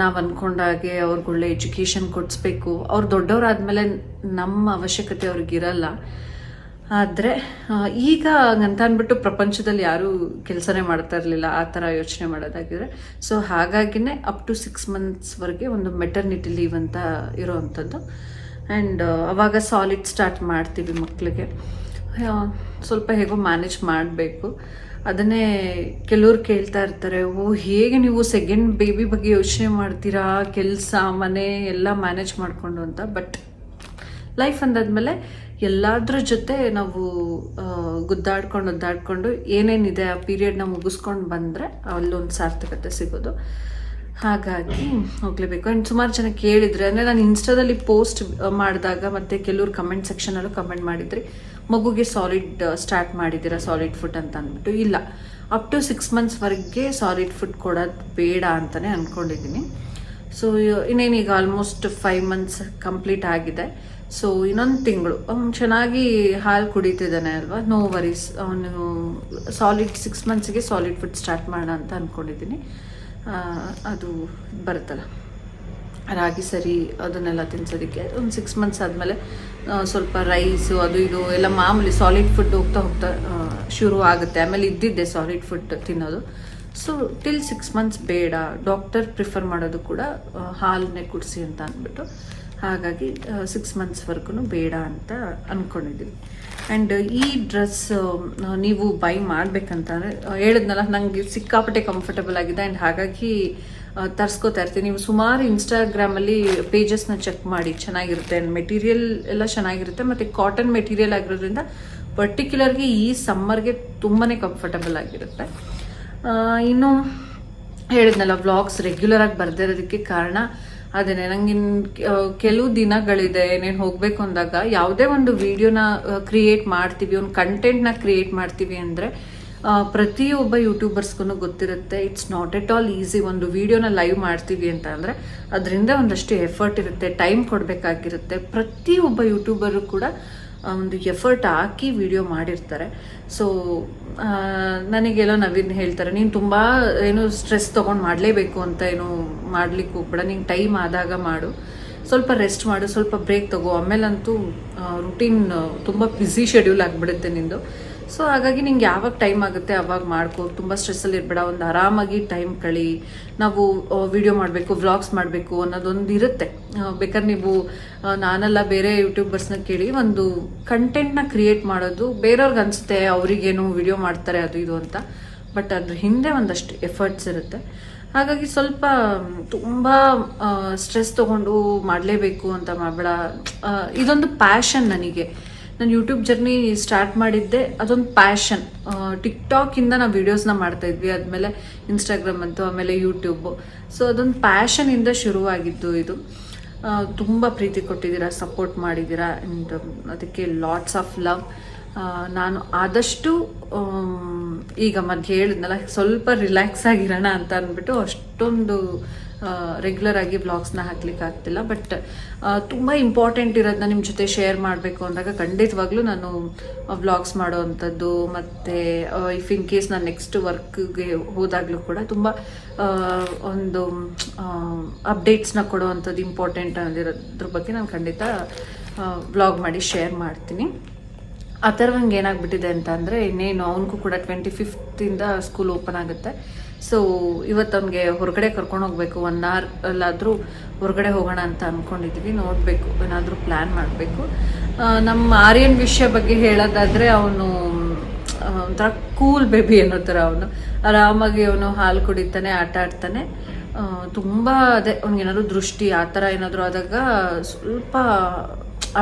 ನಾವು ಅಂದ್ಕೊಂಡಾಗೆ ಅವ್ರಿಗೆ ಒಳ್ಳೆ ಎಜುಕೇಷನ್ ಕೊಡಿಸ್ಬೇಕು. ಅವ್ರು ದೊಡ್ಡವರಾದ್ಮೇಲೆ ನಮ್ಮ ಅವಶ್ಯಕತೆ ಅವ್ರಿಗಿರಲ್ಲ. ಆದರೆ ಈಗ ಹಂಗಂತ ಅಂದ್ಬಿಟ್ಟು ಪ್ರಪಂಚದಲ್ಲಿ ಯಾರೂ ಕೆಲಸನೇ ಮಾಡ್ತಾ ಇರಲಿಲ್ಲ ಆ ಥರ ಯೋಚನೆ ಮಾಡೋದಾಗಿದ್ರೆ. ಸೊ ಹಾಗಾಗಿನೇ ಅಪ್ ಟು ಸಿಕ್ಸ್ ಮಂತ್ಸ್ವರೆಗೆ ಒಂದು ಮೆಟರ್ನಿಟಿ ಲೀವ್ ಅಂತ ಇರೋವಂಥದ್ದು ಆ್ಯಂಡ್ ಅವಾಗ ಸಾಲಿಡ್ ಸ್ಟಾರ್ಟ್ ಮಾಡ್ತೀವಿ ಮಕ್ಕಳಿಗೆ ಸ್ವಲ್ಪ ಹೇಗೋ ಮ್ಯಾನೇಜ್ ಮಾಡಬೇಕು. ಅದನ್ನೇ ಕೆಲವ್ರು ಕೇಳ್ತಾ ಇರ್ತಾರೆ, ಓ, ಹೇಗೆ ನೀವು ಸೆಕೆಂಡ್ ಬೇಬಿ ಬಗ್ಗೆ ಯೋಚನೆ ಮಾಡ್ತೀರಾ? ಕೆಲಸ, ಮನೆ ಎಲ್ಲ ಮ್ಯಾನೇಜ್ ಮಾಡಿಕೊಂಡು ಅಂತ. ಬಟ್ ಲೈಫ್ ಅಂದಾದಮೇಲೆ ಎಲ್ಲಾದ್ರ ಜೊತೆ ನಾವು ಗುದ್ದಾಡ್ಕೊಂಡು ಒದ್ದಾಡ್ಕೊಂಡು ಏನೇನಿದೆ ಆ ಪೀರಿಯಡ್ನ ಮುಗಿಸ್ಕೊಂಡು ಬಂದರೆ ಅಲ್ಲೊಂದು ಸಾರ್ಥಕತೆ ಸಿಗೋದು. ಹಾಗಾಗಿ ಹೋಗಲೇಬೇಕು. ಆ್ಯಂಡ್ ಸುಮಾರು ಜನ ಕೇಳಿದರೆ, ಅಂದರೆ ನಾನು ಇನ್ಸ್ಟಾದಲ್ಲಿ ಪೋಸ್ಟ್ ಮಾಡಿದಾಗ ಮತ್ತು ಕೆಲವ್ರು ಕಮೆಂಟ್ ಸೆಕ್ಷನಲ್ಲೂ ಕಮೆಂಟ್ ಮಾಡಿದ್ರಿ. ಮಗುಗೆ ಸಾಲಿಡ್ ಸ್ಟಾರ್ಟ್ ಮಾಡಿದ್ದೀರಾ ಸಾಲಿಡ್ ಫುಡ್ ಅಂತ ಅಂದ್ಬಿಟ್ಟು, ಇಲ್ಲ. ಅಪ್ ಟು ಸಿಕ್ಸ್ ಮಂತ್ಸ್ವರೆಗೆ ಸಾಲಿಡ್ ಫುಡ್ ಕೊಡೋದು ಬೇಡ ಅಂತಲೇ ಅಂದ್ಕೊಂಡಿದ್ದೀನಿ ಸೊ ಇನ್ನೇನೀಗ ಆಲ್ಮೋಸ್ಟ್ ಫೈವ್ ಮಂತ್ಸ್ ಕಂಪ್ಲೀಟ್ ಆಗಿದೆ. ಸೊ ಇನ್ನೊಂದು ತಿಂಗಳು. ಅವ್ನು ಚೆನ್ನಾಗಿ ಹಾಲು ಕುಡಿತಿದ್ದಾನೆ ಅಲ್ವಾ? ನೋ ವರೀಸ್ ಅವನು ಸಾಲಿಡ್ ಸಿಕ್ಸ್ ಮಂತ್ಸಿಗೆ ಸಾಲಿಡ್ ಫುಡ್ ಸ್ಟಾರ್ಟ್ ಮಾಡೋಣ ಅಂತ ಅಂದ್ಕೊಂಡಿದ್ದೀನಿ ಅದು ಬರುತ್ತಲ್ಲ. ರಾಗಿ ಸರಿ, ಅದನ್ನೆಲ್ಲ ತಿನ್ಸೋದಕ್ಕೆ. ಒಂದು ಸಿಕ್ಸ್ ಮಂತ್ಸ್ ಆದಮೇಲೆ ಸ್ವಲ್ಪ ರೈಸು ಅದು ಇದು ಎಲ್ಲ ಮಾಮೂಲಿ ಸಾಲಿಡ್ ಫುಡ್ ಹೋಗ್ತಾ ಹೋಗ್ತಾ ಶುರು ಆಗುತ್ತೆ. ಆಮೇಲೆ ಇದ್ದಿದ್ದೆ ಸಾಲಿಡ್ ಫುಡ್ ತಿನ್ನೋದು. ಸೊ ಟಿಲ್ ಸಿಕ್ಸ್ ಮಂತ್ಸ್ ಬೇಡ. ಡಾಕ್ಟರ್ ಪ್ರಿಫರ್ ಮಾಡೋದು ಕೂಡ ಹಾಲನ್ನೇ ಕುಡಿಸಿ ಅಂತ ಅಂದ್ಬಿಟ್ಟು. ಹಾಗಾಗಿ ಸಿಕ್ಸ್ ಮಂತ್ಸ್ವರೆಗೂ ಬೇಡ ಅಂತ ಅಂದ್ಕೊಂಡಿದ್ದೀವಿ ಆ್ಯಂಡ್ ಈ ಡ್ರೆಸ್ ನೀವು ಬೈ ಮಾಡಬೇಕಂತಂದರೆ ಹೇಳಿದ್ನಲ್ಲ ನನಗೆ ಸಿಕ್ಕಾಪಟ್ಟೆ ಕಂಫರ್ಟಬಲ್ ಆಗಿದೆ. ಆ್ಯಂಡ್ ಹಾಗಾಗಿ ತರಿಸ್ಕೋತಾ ಇರ್ತೀನಿ. ನೀವು ಸುಮಾರು ಇನ್ಸ್ಟಾಗ್ರಾಮಲ್ಲಿ ಪೇಜಸ್ನ ಚೆಕ್ ಮಾಡಿ ಚೆನ್ನಾಗಿರುತ್ತೆ. ಮೆಟೀರಿಯಲ್ ಎಲ್ಲ ಚೆನ್ನಾಗಿರುತ್ತೆ. ಮತ್ತು ಕಾಟನ್ ಮೆಟೀರಿಯಲ್ ಆಗಿರೋದ್ರಿಂದ ಪರ್ಟಿಕ್ಯುಲರ್ಗೆ ಈ ಸಮ್ಮರ್ಗೆ ತುಂಬಾ ಕಂಫರ್ಟಬಲ್ ಆಗಿರುತ್ತೆ. ಇನ್ನು ಹೇಳಿದ್ನಲ್ಲ ವ್ಲಾಗ್ಸ್ ರೆಗ್ಯುಲರ್ ಆಗಿ ಬರ್ದೇ ಇರೋದಕ್ಕೆ ಕಾರಣ ಅದೇನೆ. ಇನ್ ಕೆಲವು ದಿನಗಳಿದೆ, ಏನೇನು ಹೋಗಬೇಕು ಅಂದಾಗ ಯಾವುದೇ ಒಂದು ವಿಡಿಯೋನ ಕ್ರಿಯೇಟ್ ಮಾಡ್ತೀವಿ. ಒಂದು ಕಂಟೆಂಟ್ನ ಕ್ರಿಯೇಟ್ ಮಾಡ್ತೀವಿ ಅಂದರೆ ಪ್ರತಿಯೊಬ್ಬ ಯೂಟ್ಯೂಬರ್ಸ್ಗೂ ಗೊತ್ತಿರುತ್ತೆ it's not at all easy ಒಂದು ವಿಡಿಯೋನ ಲೈವ್ ಮಾಡ್ತೀವಿ ಅಂತ ಅಂದರೆ ಅದರಿಂದ ಒಂದಷ್ಟು ಎಫರ್ಟ್ ಇರುತ್ತೆ ಟೈಮ್ ಕೊಡಬೇಕಾಗಿರುತ್ತೆ. ಪ್ರತಿಯೊಬ್ಬ ಯೂಟ್ಯೂಬರು ಕೂಡ ಒಂದು ಎಫರ್ಟ್ ಹಾಕಿ ವಿಡಿಯೋ ಮಾಡಿರ್ತಾರೆ. ಸೊ ನನಗೆಲ್ಲೋ ನವೀನ್ ಹೇಳ್ತಾರೆ, ನೀನು ತುಂಬ ಏನು ಸ್ಟ್ರೆಸ್ ತೊಗೊಂಡು ಮಾಡಲೇಬೇಕು ಅಂತ ಏನು ಮಾಡ್ಲಿಕ್ಕೆ ಕೂಡ, ನಿಂಗೆ ಟೈಮ್ ಆದಾಗ ಮಾಡು. ಸ್ವಲ್ಪ ರೆಸ್ಟ್ ಮಾಡು, ಸ್ವಲ್ಪ ಬ್ರೇಕ್ ತಗೋ. ಆಮೇಲಂತೂ ರುಟೀನ್ ತುಂಬ ಬ್ಯುಸಿ ಶೆಡ್ಯೂಲ್ ಆಗಿಬಿಡುತ್ತೆ ನಿಂದು. ಸೊ ಹಾಗಾಗಿ ನಿಂಗೆ ಯಾವಾಗ ಟೈಮ್ ಆಗುತ್ತೆ, ಅವಾಗ ಮಾಡ್ಕೋ. ತುಂಬ ಸ್ಟ್ರೆಸ್ಸಲ್ಲಿ ಇರಬೇಡ. ಒಂದು ಆರಾಮಾಗಿ ಟೈಮ್ ಕಳಿ. ನಾವು ವಿಡಿಯೋ ಮಾಡಬೇಕು ವ್ಲಾಗ್ಸ್ ಮಾಡಬೇಕು ಅನ್ನೋದೊಂದು ಇರುತ್ತೆ. ಬೇಕಾದ್ರೆ ನೀವು ನಾನೆಲ್ಲ ಬೇರೆ ಯೂಟ್ಯೂಬರ್ಸ್ನ ಕೇಳಿ ಒಂದು ಕಂಟೆಂಟ್ನ ಕ್ರಿಯೇಟ್ ಮಾಡೋದು ಬೇರೆಯವ್ರಿಗೆ ಅನಿಸುತ್ತೆ, ಅವರಿಗೇನು ವಿಡಿಯೋ ಮಾಡ್ತಾರೆ, ಅದು ಇದು ಅಂತ. ಬಟ್ ಅದ್ರ ಹಿಂದೆ ಒಂದಷ್ಟು ಎಫರ್ಟ್ಸ್ ಇರುತ್ತೆ. ಹಾಗಾಗಿ ಸ್ವಲ್ಪ, ತುಂಬ ಸ್ಟ್ರೆಸ್ ತೊಗೊಂಡು ಮಾಡಲೇಬೇಕು ಅಂತ ಮಾಡಬೇಡ. ಇದೊಂದು ಪ್ಯಾಷನ್ ನನಗೆ. ನಾನು ಯೂಟ್ಯೂಬ್ ಜರ್ನಿ ಸ್ಟಾರ್ಟ್ ಮಾಡಿದ್ದೆ. ಅದೊಂದು ಪ್ಯಾಷನ್ ಟಿಕ್ಟಾಕಿಂದ ನಾವು ವೀಡಿಯೋಸ್ನ ಮಾಡ್ತಾ ಇದ್ವಿ. ಆದಮೇಲೆ ಇನ್ಸ್ಟಾಗ್ರಾಮ್ ಅಂತು, ಆಮೇಲೆ ಯೂಟ್ಯೂಬು ಸೊ ಅದೊಂದು ಪ್ಯಾಷನಿಂದ ಶುರುವಾಗಿದ್ದು ಇದು. ತುಂಬ ಪ್ರೀತಿ ಕೊಟ್ಟಿದ್ದೀರಾ ಸಪೋರ್ಟ್ ಮಾಡಿದ್ದೀರಾ ಆ್ಯಂಡ್ ಅದಕ್ಕೆ ಲಾಟ್ಸ್ ಆಫ್ ಲವ್ ನಾನು ಆದಷ್ಟು ಈಗ ಮಧ್ಯೆ ಹೇಳಿದ್ನಲ್ಲ, ಸ್ವಲ್ಪ ರಿಲ್ಯಾಕ್ಸ್ ಆಗಿರೋಣ ಅಂತ ಅಂದ್ಬಿಟ್ಟು ಅಷ್ಟೊಂದು ರೆಗ್ಯುಲರ್ ಆಗಿ ವ್ಲಾಗ್ಸ್ನ ಹಾಕ್ಲಿಕ್ಕೆ ಆಗ್ತಿಲ್ಲ. ಬಟ್ ತುಂಬ ಇಂಪಾರ್ಟೆಂಟ್ ಇರೋದನ್ನ ನಿಮ್ಮ ಜೊತೆ ಶೇರ್ ಮಾಡಬೇಕು ಅಂದಾಗ ಖಂಡಿತವಾಗ್ಲೂ ನಾನು ವ್ಲಾಗ್ಸ್ ಮಾಡುವಂಥದ್ದು ಮತ್ತು ಇಫ್ ಇನ್ ಕೇಸ್ ನಾನು ನೆಕ್ಸ್ಟ್ ವರ್ಕ್ಗೆ ಹೋದಾಗಲೂ ಕೂಡ ತುಂಬ ಒಂದು ಅಪ್ಡೇಟ್ಸ್ನ ಕೊಡೋ ಅಂಥದ್ದು ಇಂಪಾರ್ಟೆಂಟ್ ಅನ್ನೋದಿರೋದ್ರ ಬಗ್ಗೆ ನಾನು ಖಂಡಿತ ವ್ಲಾಗ್ ಮಾಡಿ ಶೇರ್ ಮಾಡ್ತೀನಿ. ಆ ಥರ ಏನಾಗ್ಬಿಟ್ಟಿದೆ ಅಂತ ಅಂದರೆ ಇನ್ನೇನು, ಅವನಿಗೂ ಕೂಡ ಟ್ವೆಂಟಿ ಫಿಫ್ತಿಂದ ಸ್ಕೂಲ್ ಓಪನ್ ಆಗುತ್ತೆ. ಸೊ ಇವತ್ತು ಅವ್ನಿಗೆ ಹೊರಗಡೆ ಕರ್ಕೊಂಡು ಹೋಗ್ಬೇಕು. ಒನ್ ಅವರ್ ಅಲ್ಲಾದರೂ ಹೊರಗಡೆ ಹೋಗೋಣ ಅಂತ ಅಂದ್ಕೊಂಡಿದ್ವಿ ನೋಡಬೇಕು, ಏನಾದರೂ ಪ್ಲ್ಯಾನ್ ಮಾಡಬೇಕು. ನಮ್ಮ ಆರ್ಯನ್ ವಿಷಯ ಬಗ್ಗೆ ಹೇಳೋದಾದರೆ ಅವನು ಒಂಥರ ಕೂಲ್ ಬೇಬಿ ಅನ್ನೋ ಥರ ಅವನು. ಆರಾಮಾಗಿ ಅವನು ಹಾಲು ಕುಡಿತಾನೆ, ಆಟ ಆಡ್ತಾನೆ. ತುಂಬ ಅದೇ ಅವ್ನಿಗೇನಾದ್ರು ದೃಷ್ಟಿ, ಆ ಥರ ಏನಾದರೂ ಆದಾಗ ಸ್ವಲ್ಪ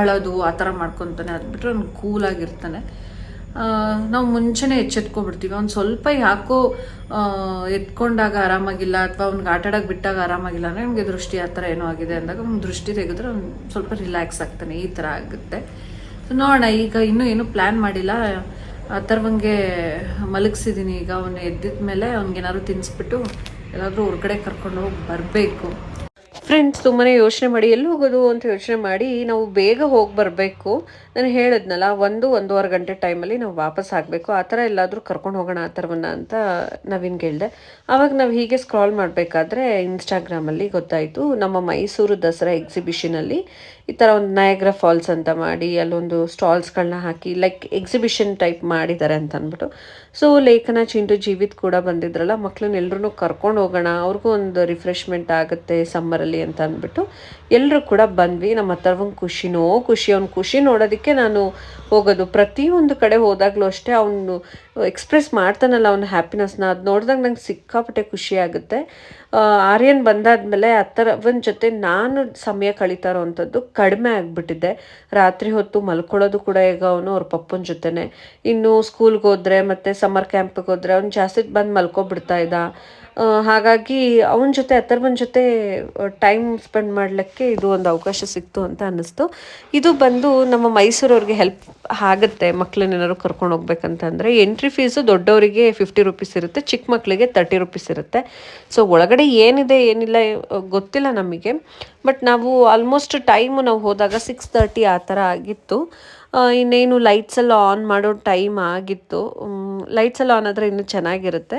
ಅಳೋದು, ಆ ಥರ ಮಾಡ್ಕೊತಾನೆ. ಅದು ಬಿಟ್ಟರೆ ಅವ್ನು ಕೂಲಾಗಿರ್ತಾನೆ ನಾವು ಮುಂಚೆನೇ ಎಚ್ಚೆತ್ಕೊಬಿಡ್ತೀವಿ. ಅವ್ನು ಸ್ವಲ್ಪ ಯಾಕೋ ಎತ್ಕೊಂಡಾಗ ಆರಾಮಾಗಿಲ್ಲ ಅಥವಾ ಅವ್ನಿಗೆ ಆಟ ಆಡೋಕೆ ಬಿಟ್ಟಾಗ ಆರಾಮಾಗಿಲ್ಲ ಅಂದರೆ ಅವ್ನಿಗೆ ದೃಷ್ಟಿ ಆ ಥರ ಏನೋ ಆಗಿದೆ ಅಂದಾಗ ಅವ್ನು ದೃಷ್ಟಿ ತೆಗೆದ್ರೆ ಅವ್ನು ಸ್ವಲ್ಪ ರಿಲ್ಯಾಕ್ಸ್ ಆಗ್ತಾನೆ, ಈ ಥರ ಆಗುತ್ತೆ. ಸೊ ನೋಡೋಣ, ಈಗ ಇನ್ನೂ ಏನೂ ಪ್ಲ್ಯಾನ್ ಮಾಡಿಲ್ಲ. ಆ ಥರವಂಗೆ ಮಲಗಿಸಿದ್ದೀನಿ ಈಗ ಅವನು ಎದ್ದಿದ ಮೇಲೆ ಅವ್ನಿಗೇನಾದ್ರು ತಿನ್ನಿಸ್ಬಿಟ್ಟು ಎಲ್ಲಾದರೂ ಹೊರಗಡೆ ಕರ್ಕೊಂಡು ಹೋಗಿ ಬರಬೇಕು. ಫ್ರೆಂಡ್ಸ್ ತುಂಬಾ ಯೋಚನೆ ಮಾಡಿ, ಎಲ್ಲಿ ಹೋಗೋದು ಅಂತ ಯೋಚನೆ ಮಾಡಿ, ನಾವು ಬೇಗ ಹೋಗಿ ಬರಬೇಕು. ನಾನು ಹೇಳಿದ್ನಲ್ಲ, ಒಂದು, ಒಂದೂವರೆ ಗಂಟೆ ಟೈಮಲ್ಲಿ ನಾವು ವಾಪಸ್ ಆಗಬೇಕು. ಆ ಥರ ಎಲ್ಲಾದರೂ ಕರ್ಕೊಂಡು ಹೋಗೋಣ, ಆ ಥರವನ್ನ ಅಂತ ನವೀನ್ ಹೇಳಿದೆ. ಆವಾಗ ನಾವು ಹೀಗೆ ಸ್ಕ್ರಾಲ್ ಮಾಡಬೇಕಾದ್ರೆ ಇನ್ಸ್ಟಾಗ್ರಾಮಲ್ಲಿ ಗೊತ್ತಾಯಿತು, ನಮ್ಮ ಮೈಸೂರು ದಸರಾ ಎಕ್ಸಿಬಿಷನಲ್ಲಿ ಈ ಥರ ಒಂದು ನಯಗ್ರ ಫಾಲ್ಸ್ ಅಂತ ಮಾಡಿ, ಅಲ್ಲೊಂದು ಸ್ಟಾಲ್ಸ್ಗಳನ್ನ ಹಾಕಿ ಲೈಕ್ ಎಕ್ಸಿಬಿಷನ್ ಟೈಪ್ ಮಾಡಿದ್ದಾರೆ ಅಂತ ಅಂದ್ಬಿಟ್ಟು ಸೊ ಲೇಖನ ಚಿಂಟು ಜೀವಿತ್ ಕೂಡ ಬಂದಿದ್ರಲ್ಲ ಮಕ್ಕಳನ್ನ ಎಲ್ಲರೂ ಕರ್ಕೊಂಡು ಹೋಗೋಣ, ಅವ್ರಿಗೂ ಒಂದು ರಿಫ್ರೆಶ್ಮೆಂಟ್ ಆಗುತ್ತೆ ಸಮ್ಮರಲ್ಲಿ ಅಂತ ಅಂದ್ಬಿಟ್ಟು ಎಲ್ಲರೂ ಕೂಡ ಬಂದ್ವಿ. ನಮ್ಮ ಹತ್ರವಂಗೆ ಖುಷಿನೋ ಖುಷಿ, ಅವ್ನ ಖುಷಿ ನೋಡೋದಕ್ಕೆ ನಾನು ಹೋಗೋದು. ಪ್ರತಿಯೊಂದು ಕಡೆ ಹೋದಾಗಲೂ ಅಷ್ಟೇ ಅವನು ಎಕ್ಸ್ಪ್ರೆಸ್ ಮಾಡ್ತಾನಲ್ಲ ಅವನ ಹ್ಯಾಪಿನೆಸ್ನ ಅದು ನೋಡಿದಾಗ ನಂಗೆ ಸಿಕ್ಕಾಪಟ್ಟೆ ಖುಷಿ ಆಗುತ್ತೆ. ಆ, ಆರ್ಯನ್ ಬಂದಾದ್ಮೇಲೆ ಅಥರ್ವನ್ ಜೊತೆ ನಾನು ಸಮಯ ಕಳೀತಾ ಇರೋವಂಥದ್ದು ಕಡಿಮೆ ಆಗಿಬಿಟ್ಟಿದೆ. ರಾತ್ರಿ ಹೊತ್ತು ಮಲ್ಕೊಳ್ಳೋದು ಕೂಡ ಈಗ ಅವನು ಅವ್ರ ಪಪ್ಪನ ಜೊತೆನೆ. ಇನ್ನು ಸ್ಕೂಲ್ಗೆ ಹೋದರೆ ಮತ್ತು ಸಮ್ಮರ್ ಕ್ಯಾಂಪಿಗೆ ಹೋದ್ರೆ ಅವ್ನು ಜಾಸ್ತಿ ಬಂದು ಮಲ್ಕೊಬಿಡ್ತಾ ಇದ್ದ. ಆ, ಹಾಗಾಗಿ ಅವನ ಜೊತೆ, ಅಥರ್ವನ ಜೊತೆ ಟೈಮ್ ಸ್ಪೆಂಡ್ ಮಾಡಲಿಕ್ಕೆ ಇದು ಒಂದು ಅವಕಾಶ ಸಿಕ್ತು ಅಂತ ಅನ್ನಿಸ್ತು. ಇದು ಬಂದು ನಮ್ಮ ಮೈಸೂರವ್ರಿಗೆ ಹೆಲ್ಪ್ ಆಗುತ್ತೆ ಮಕ್ಕಳನ್ನೇನಾದ್ರು ಕರ್ಕೊಂಡು ಹೋಗ್ಬೇಕಂತಂದರೆ ಎಂಟ್ರಿ ಫೀಸು ದೊಡ್ಡವರಿಗೆ ಫಿಫ್ಟಿ ರುಪೀಸ್ ಇರುತ್ತೆ ಚಿಕ್ಕ ಮಕ್ಕಳಿಗೆ ತರ್ಟಿ ರುಪೀಸ್ ಇರುತ್ತೆ. ಸೊ ಒಳಗಡೆ ಏನಿದೆ, ಏನಿಲ್ಲ ಗೊತ್ತಿಲ್ಲ ನಮಗೆ. ಬಟ್ ನಾವು ಆಲ್ಮೋಸ್ಟ್ ಟೈಮು ನಾವು ಹೋದಾಗ ಸಿಕ್ಸ್ ತರ್ಟಿ ಆ ಥರ ಆಗಿತ್ತು. ಇನ್ನೇನು ಲೈಟ್ಸ್ ಎಲ್ಲ ಆನ್ ಮಾಡೋ ಟೈಮ್ ಆಗಿತ್ತು. ಲೈಟ್ಸ್ ಎಲ್ಲ ಆನ್ ಆದರೆ ಇನ್ನೂ ಚೆನ್ನಾಗಿರುತ್ತೆ.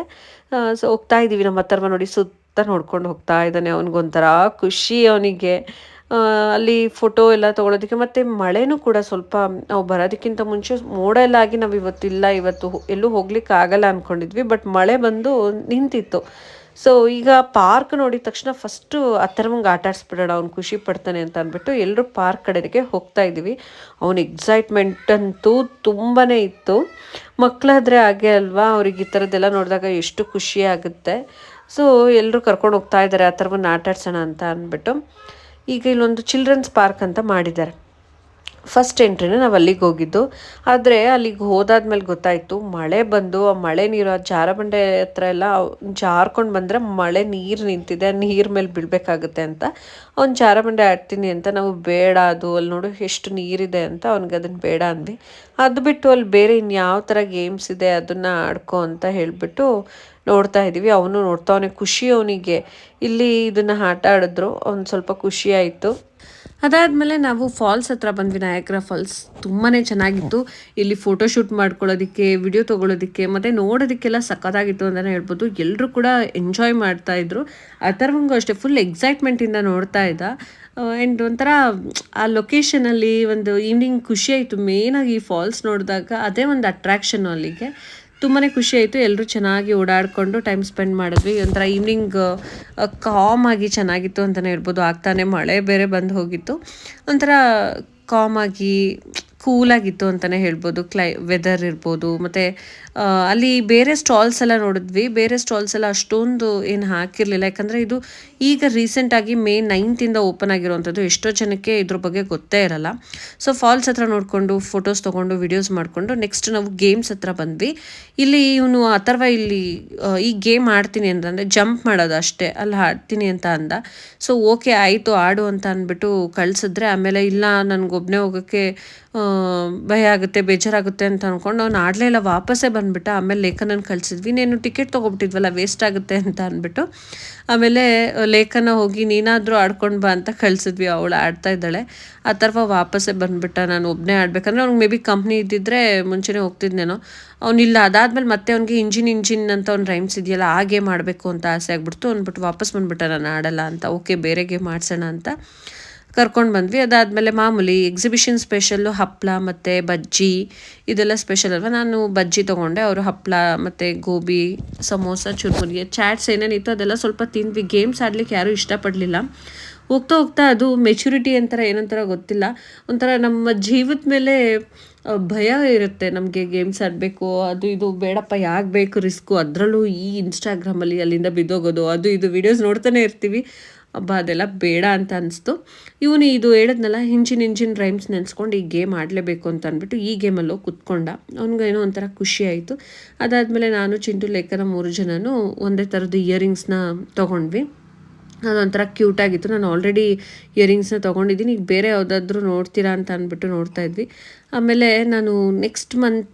ಸೊ ಹೋಗ್ತಾ ಇದ್ದೀವಿ ನಮ್ಮ ಹತ್ತಿರ ನೋಡಿ ಸುತ್ತ ನೋಡ್ಕೊಂಡು ಹೋಗ್ತಾ ಇದ್ದಾನೆ. ಅವನಿಗೊಂಥರ ಖುಷಿ ಅವನಿಗೆ. ಅಲ್ಲಿ ಫೋಟೋ ಎಲ್ಲ ತೊಗೊಳೋದಕ್ಕೆ ಮತ್ತು ಮಳೆನೂ ಕೂಡ ಸ್ವಲ್ಪ ನಾವು ಬರೋದಕ್ಕಿಂತ ಮುಂಚೆ ಮೋಡ ಎಲ್ಲ ಆಗಿ ನಾವು ಇವತ್ತಿಲ್ಲ ಇವತ್ತು ಎಲ್ಲೂ ಹೋಗ್ಲಿಕ್ಕೆ ಆಗಲ್ಲ ಅಂದ್ಕೊಂಡಿದ್ವಿ ಬಟ್ ಮಳೆ ಬಂದು ನಿಂತಿತ್ತು. ಸೊ ಈಗ ಪಾರ್ಕ್ ನೋಡಿದ ತಕ್ಷಣ ಫಸ್ಟು ಅಥರ್ವಂಗೆ ಆಟ ಆಡಿಸ್ಬಿಡೋಣ, ಅವ್ನು ಖುಷಿ ಪಡ್ತಾನೆ ಅಂತ ಅಂದ್ಬಿಟ್ಟು ಎಲ್ಲರೂ ಪಾರ್ಕ್ ಕಡೆಗೆ ಹೋಗ್ತಾ ಇದ್ದೀವಿ ಅವ್ನ ಎಕ್ಸೈಟ್ಮೆಂಟ್ ಅಂತೂ ತುಂಬಾ ಇತ್ತು. ಮಕ್ಕಳಾದ್ರೆ ಹಾಗೆ ಅಲ್ವಾ, ಅವ್ರಿಗೆ ಈ ಥರದ್ದೆಲ್ಲ ನೋಡಿದಾಗ ಎಷ್ಟು ಖುಷಿ ಆಗುತ್ತೆ. ಸೊ ಎಲ್ಲರೂ ಕರ್ಕೊಂಡು ಹೋಗ್ತಾ ಇದ್ದಾರೆ ಆ ಥರವನ್ನು ಆಟ ಆಡ್ಸೋಣ ಅಂತ ಅಂದ್ಬಿಟ್ಟು. ಈಗ ಇಲ್ಲೊಂದು ಚಿಲ್ಡ್ರನ್ಸ್ ಪಾರ್ಕ್ ಅಂತ ಮಾಡಿದ್ದಾರೆ. ಫಸ್ಟ್ ಎಂಟ್ರಿನೇ ನಾವು ಅಲ್ಲಿಗೆ ಹೋಗಿದ್ದು. ಆದರೆ ಅಲ್ಲಿಗೆ ಹೋದಾದ್ಮೇಲೆ ಗೊತ್ತಾಯಿತು, ಮಳೆ ಬಂದು, ಆ ಮಳೆ ನೀರು, ಆ ಜಾರಬಂಡೆ ಹತ್ರ ಎಲ್ಲ ಜಾರ್ಕೊಂಡು ಬಂದರೆ ಮಳೆ ನೀರು ನಿಂತಿದೆ, ನೀರು ಮೇಲೆ ಬೀಳಬೇಕಾಗುತ್ತೆ ಅಂತ. ಅವ್ನು ಜಾರಬಂಡೆ ಆಡ್ತೀನಿ ಅಂತ, ನಾವು ಬೇಡ ಅದು ಅಲ್ಲಿ ನೋಡು ಎಷ್ಟು ನೀರಿದೆ ಅಂತ ಅವ್ನಿಗೆ ಅದನ್ನು ಬೇಡ ಅಂದ್ವಿ. ಅದು ಬಿಟ್ಟು ಅಲ್ಲಿ ಬೇರೆ ಇನ್ಯಾವ ಥರ ಗೇಮ್ಸ್ ಇದೆ ಅದನ್ನು ಆಡ್ಕೊ ಅಂತ ಹೇಳಿಬಿಟ್ಟು ನೋಡ್ತಾ ಇದ್ದೀವಿ ಅವನು ನೋಡ್ತಾವನೆ ಖುಷಿ ಅವನಿಗೆ. ಇಲ್ಲಿ ಇದನ್ನು ಆಟ ಆಡಿದ್ರು, ಅವ್ನು ಸ್ವಲ್ಪ ಖುಷಿ ಆಯಿತು. ಅದಾದಮೇಲೆ ನಾವು ಫಾಲ್ಸ್ ಹತ್ರ ಬಂದ್ವಿ ನಾಯಕರ ಫಾಲ್ಸ್ ತುಂಬಾನೇ ಚೆನ್ನಾಗಿತ್ತು. ಇಲ್ಲಿ ಫೋಟೋ ಶೂಟ್ ಮಾಡ್ಕೊಳ್ಳೋದಕ್ಕೆ ವಿಡಿಯೋ ತೊಗೊಳೋದಕ್ಕೆ ಮತ್ತೆ ನೋಡೋದಕ್ಕೆಲ್ಲ ಸಖತ್ತಾಗಿತ್ತು ಅಂತಲೇ ಹೇಳ್ಬೋದು. ಎಲ್ಲರೂ ಕೂಡ ಎಂಜಾಯ್ ಮಾಡ್ತಾ ಇದ್ರು. ಅಥರ್ವಂಗೂ ಅಷ್ಟೇ ಫುಲ್ ಎಕ್ಸೈಟ್ಮೆಂಟಿಂದ ನೋಡ್ತಾ ಇದ್ದ. ಆ್ಯಂಡ್ ಒಂಥರ ಆ ಲೊಕೇಶನಲ್ಲಿ ಒಂದು ಈವ್ನಿಂಗ್ ಖುಷಿ ಆಯಿತು. ಆಗಿ ಈ ಫಾಲ್ಸ್ ನೋಡಿದಾಗ, ಅದೇ ಒಂದು ಅಟ್ರಾಕ್ಷನ್ ಅಲ್ಲಿಗೆ. ತುಂಬಾ ಖುಷಿ ಆಯಿತು. ಎಲ್ಲರೂ ಚೆನ್ನಾಗಿ ಓಡಾಡಿಕೊಂಡು ಟೈಮ್ ಸ್ಪೆಂಡ್ ಮಾಡಿದ್ವಿ. ಒಂಥರ ಈವ್ನಿಂಗ್ ಕಾಮ್ ಆಗಿ ಚೆನ್ನಾಗಿತ್ತು ಅಂತಲೇ ಇರ್ಬೋದು ಆಗ್ತಾನೆ ಮಳೆ ಬೇರೆ ಬಂದು ಹೋಗಿತ್ತು. ಒಂಥರ ಕಾಮ್ ಆಗಿ ಕೂಲಾಗಿತ್ತು ಅಂತಲೇ ಹೇಳ್ಬೋದು. ಕ್ಲೈ ವೆದರ್ ಇರ್ಬೋದು. ಮತ್ತು ಅಲ್ಲಿ ಬೇರೆ ಸ್ಟಾಲ್ಸ್ ಎಲ್ಲ ನೋಡಿದ್ವಿ. ಬೇರೆ ಸ್ಟಾಲ್ಸ್ ಎಲ್ಲ ಅಷ್ಟೊಂದು ಏನು ಹಾಕಿರಲಿಲ್ಲ. ಯಾಕಂದರೆ ಇದು ಈಗ ರೀಸೆಂಟಾಗಿ ಮೇ ನೈನ್ತಿಂದ ಓಪನ್ ಆಗಿರುವಂಥದ್ದು. ಎಷ್ಟೋ ಜನಕ್ಕೆ ಇದ್ರ ಬಗ್ಗೆ ಗೊತ್ತೇ ಇರಲ್ಲ. ಸೊ ಫಾಲ್ಸ್ ಹತ್ರ ನೋಡಿಕೊಂಡು ಫೋಟೋಸ್ ತೊಗೊಂಡು ವಿಡಿಯೋಸ್ ಮಾಡಿಕೊಂಡು ನೆಕ್ಸ್ಟ್ ನಾವು ಗೇಮ್ಸ್ ಹತ್ರ ಬಂದ್ವಿ. ಇಲ್ಲಿ ಇವನು ಅಥರ್ವ ಇಲ್ಲಿ ಈ ಗೇಮ್ ಆಡ್ತೀನಿ ಅಂತಂದರೆ ಜಂಪ್ ಮಾಡೋದು ಅಷ್ಟೇ. ಅಲ್ಲಿ ಆಡ್ತೀನಿ ಅಂತ ಅಂದ. ಸೊ ಓಕೆ ಆಯಿತು, ಆಡು ಅಂತ ಅಂದ್ಬಿಟ್ಟು ಕಳಿಸಿದ್ರೆ ಆಮೇಲೆ ಇಲ್ಲ ನನಗೊಬ್ಬನೇ ಹೋಗೋಕ್ಕೆ ಭಯ ಆಗುತ್ತೆ, ಬೇಜಾರಾಗುತ್ತೆ ಅಂತ ಅಂದ್ಕೊಂಡು ಅವ್ನು ಆಡಲೇ ಇಲ್ಲ, ವಾಪಸ್ಸೇ ಬಂದ್ಬಿಟ್ಟ ಆಮೇಲೆ ಲೇಖನನ ಕಳಿಸಿದ್ವಿ. ನೀನು ಟಿಕೆಟ್ ತೊಗೊಬಿಟ್ಟಿದ್ವಲ್ಲ ವೇಸ್ಟ್ ಆಗುತ್ತೆ ಅಂತ ಅಂದ್ಬಿಟ್ಟು ಆಮೇಲೆ ಲೇಖನ ಹೋಗಿ, ನೀನಾದರೂ ಆಡ್ಕೊಂಡು ಬಾ ಅಂತ ಕಳಿಸಿದ್ವಿ. ಅವಳು ಆಡ್ತಾ ಇದ್ದಾಳೆ. ಆ ಥರ ವಾಪಸ್ಸೇ ಬಂದ್ಬಿಟ್ಟ, ನಾನು ಒಬ್ಬನೇ ಆಡ್ಬೇಕಂದ್ರೆ ಅವ್ನಿಗೆ ಮೇ ಬಿ ಕಂಪ್ನಿ ಇದ್ದಿದ್ರೆ ಮುಂಚೆನೇ ಹೋಗ್ತಿದ್ನೇನೋ. ಅವ್ನಿಲ್ಲ ಅದಾದ್ಮೇಲೆ ಮತ್ತೆ ಅವ್ನಿಗೆ ಇಂಜಿನ್ ಇಂಜಿನ್ ಅಂತ ಅವ್ನು ರೈಮ್ಸ್ ಇದೆಯಲ್ಲ ಆ ಗೇಮ್ ಆಡಬೇಕು ಅಂತ ಆಸೆ ಆಗ್ಬಿಡ್ತು. ಅಂದ್ಬಿಟ್ಟು ವಾಪಸ್ ಬಂದ್ಬಿಟ್ಟ, ನಾನು ಆಡಲ್ಲ ಅಂತ ಓಕೆ ಬೇರೆ ಗೇಮ್ ಅಂತ. ಕರ್ಕೊಂಡು ಬಂದ್ವಿ. ಅದಾದಮೇಲೆ ಮಾಮೂಲಿ ಎಕ್ಸಿಬಿಷನ್ ಸ್ಪೆಷಲ್ಲು ಹಪ್ಪಳ ಮತ್ತು ಬಜ್ಜಿ ಇದೆಲ್ಲ ಸ್ಪೆಷಲ್ ಅಲ್ವಾ? ನಾನು ಬಜ್ಜಿ ತೊಗೊಂಡೆ, ಅವರು ಹಪ್ಪಳ ಮತ್ತು ಗೋಬಿ, ಸಮೋಸ, ಚುರುಮುರಿ, ಚಾಟ್ಸ್ ಏನೇನಿತ್ತು ಅದೆಲ್ಲ ಸ್ವಲ್ಪ ತಿಂದ್ವಿ. ಗೇಮ್ಸ್ ಆಡ್ಲಿಕ್ಕೆ ಯಾರೂ ಇಷ್ಟಪಡಲಿಲ್ಲ. ಹೋಗ್ತಾ ಹೋಗ್ತಾ ಅದು ಮೆಚುರಿಟಿ ಅಂತಾರೆ ಏನಂತಾರ ಗೊತ್ತಿಲ್ಲ. ಒಂಥರ ನಮ್ಮ ಜೀವದ ಮೇಲೆ ಭಯ ಇರುತ್ತೆ ನಮಗೆ ಗೇಮ್ಸ್ ಆಡಬೇಕು, ಅದು ಇದು ಬೇಡಪ್ಪ, ಯಾಕೆ ಬೇಕು ರಿಸ್ಕು ಅದರಲ್ಲೂ ಈ ಇನ್ಸ್ಟಾಗ್ರಾಮಲ್ಲಿ ಅಲ್ಲಿಂದ ಬಿದ್ದೋಗೋದು, ಅದು ಇದು ವಿಡಿಯೋಸ್ ನೋಡ್ತಾನೆ ಇರ್ತೀವಿ. ಹಬ್ಬ ಅದೆಲ್ಲ ಬೇಡ ಅಂತ ಅನಿಸ್ತು. ಇವನು ಇದು ಹೇಳಿದ್ನಲ್ಲ, ಹಿಂಚಿನ ಹಿಂಚಿನ ರೈಮ್ಸ್ ನೆನೆಸ್ಕೊಂಡು ಈ ಗೇಮ್ ಆಡಲೇಬೇಕು ಅಂತ ಅಂದ್ಬಿಟ್ಟು ಈ ಗೇಮಲ್ಲೋ ಕುತ್ಕೊಂಡ. ಅವ್ನಿಗೇನೋ ಒಂಥರ ಖುಷಿ ಆಯಿತು. ಅದಾದಮೇಲೆ ನಾನು, ಚಿಂಟು, ಲೇಖನ ಮೂರು ಜನನು ಒಂದೇ ಥರದ್ದು ಇಯರಿಂಗ್ಸ್ನ ತೊಗೊಂಡ್ವಿ. ಅದೊಂಥರ ಕ್ಯೂಟಾಗಿತ್ತು ನಾನು ಆಲ್ರೆಡಿ ಇಯರಿಂಗ್ಸ್ನ ತೊಗೊಂಡಿದ್ದೀನಿ. ಈಗ ಬೇರೆ ಯಾವುದಾದ್ರೂ ನೋಡ್ತೀರಾ ಅಂತ ಅಂದ್ಬಿಟ್ಟು ನೋಡ್ತಾ ಇದ್ವಿ. ಆಮೇಲೆ ನಾನು ನೆಕ್ಸ್ಟ್ ಮಂತು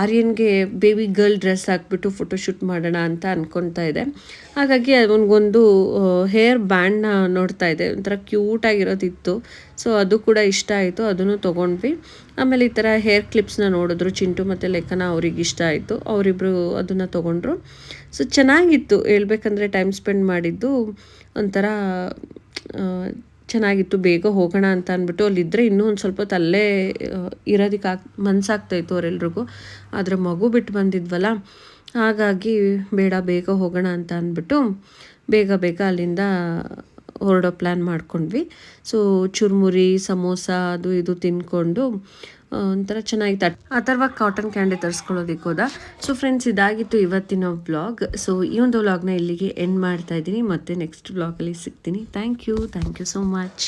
ಆರ್ಯನ್ಗೆ ಬೇಬಿ ಗರ್ಲ್ ಡ್ರೆಸ್ ಹಾಕ್ಬಿಟ್ಟು ಫೋಟೋಶೂಟ್ ಮಾಡೋಣ ಅಂತ ಅನ್ಕೊತಾ ಇದೆ. ಹಾಗಾಗಿ ಅವನಿಗೊಂದು ಹೇರ್ ಬ್ಯಾಂಡ್ನ ನೋಡ್ತಾ ಇದೆ. ಒಂಥರ ಕ್ಯೂಟಾಗಿರೋದಿತ್ತು ಸೊ ಅದು ಕೂಡ ಇಷ್ಟ ಆಯಿತು. ಅದನ್ನು ತೊಗೊಂಡ್ವಿ. ಆಮೇಲೆ ಈ ಥರ ಹೇರ್ ಕ್ಲಿಪ್ಸ್ನ ನೋಡಿದ್ರು ಚಿಂಟು ಮತ್ತು ಲೇಖನ ಅವ್ರಿಗೆ ಇಷ್ಟ ಆಯಿತು. ಅವರಿಬ್ಬರು ಅದನ್ನು ತೊಗೊಂಡ್ರು. ಸೊ ಚೆನ್ನಾಗಿತ್ತು. ಹೇಳ್ಬೇಕಂದ್ರೆ ಟೈಮ್ ಸ್ಪೆಂಡ್ ಮಾಡಿದ್ದು ಒಂಥರ ಚೆನ್ನಾಗಿತ್ತು ಬೇಗ ಹೋಗೋಣ ಅಂತ ಅಂದ್ಬಿಟ್ಟು ಅಲ್ಲಿದ್ದರೆ ಇನ್ನೂ ಒಂದು ಸ್ವಲ್ಪ ತಲ್ಲೇ ಇರೋದಕ್ಕೆ ಆಗ್ ಮನ್ಸಾಗ್ತಾಯಿತ್ತು ಅವರೆಲ್ರಿಗೂ. ಆದರೆ ಮಗು ಬಿಟ್ಟು ಬಂದಿದ್ವಲ್ಲ ಹಾಗಾಗಿ ಬೇಡ ಬೇಗ ಹೋಗೋಣ ಅಂತ ಅಂದ್ಬಿಟ್ಟು ಬೇಗ ಬೇಗ ಅಲ್ಲಿಂದ ಹೊರಡೋ ಪ್ಲ್ಯಾನ್ ಮಾಡ್ಕೊಂಡ್ವಿ. ಸೊ ಚುರುಮುರಿ ಸಮೋಸ ಅದು ಇದು ತಿಂದ್ಕೊಂಡು ಆ, ಒಂಥರ ಚೆನ್ನಾಗಿತ್ತು ತಟ್ ಆ ಥರ ಕಾಟನ್ ಕ್ಯಾಂಡಿ ತರಿಸ್ಕೊಳ್ಳೋದಕ್ಕೆ ಹೋದ. ಸೊ ಫ್ರೆಂಡ್ಸ್ ಇದಾಗಿತ್ತು ಇವತ್ತಿನ ಬ್ಲಾಗ್ ಸೊ ಈ ಒಂದು ವ್ಲಾಗ್ನ ಇಲ್ಲಿಗೆ ಎಂಡ್ ಮಾಡ್ತಾ ಇದ್ದೀನಿ. ಮತ್ತೆ ನೆಕ್ಸ್ಟ್ ಬ್ಲಾಗಲ್ಲಿ ಸಿಗ್ತೀನಿ. Thank you thank you so much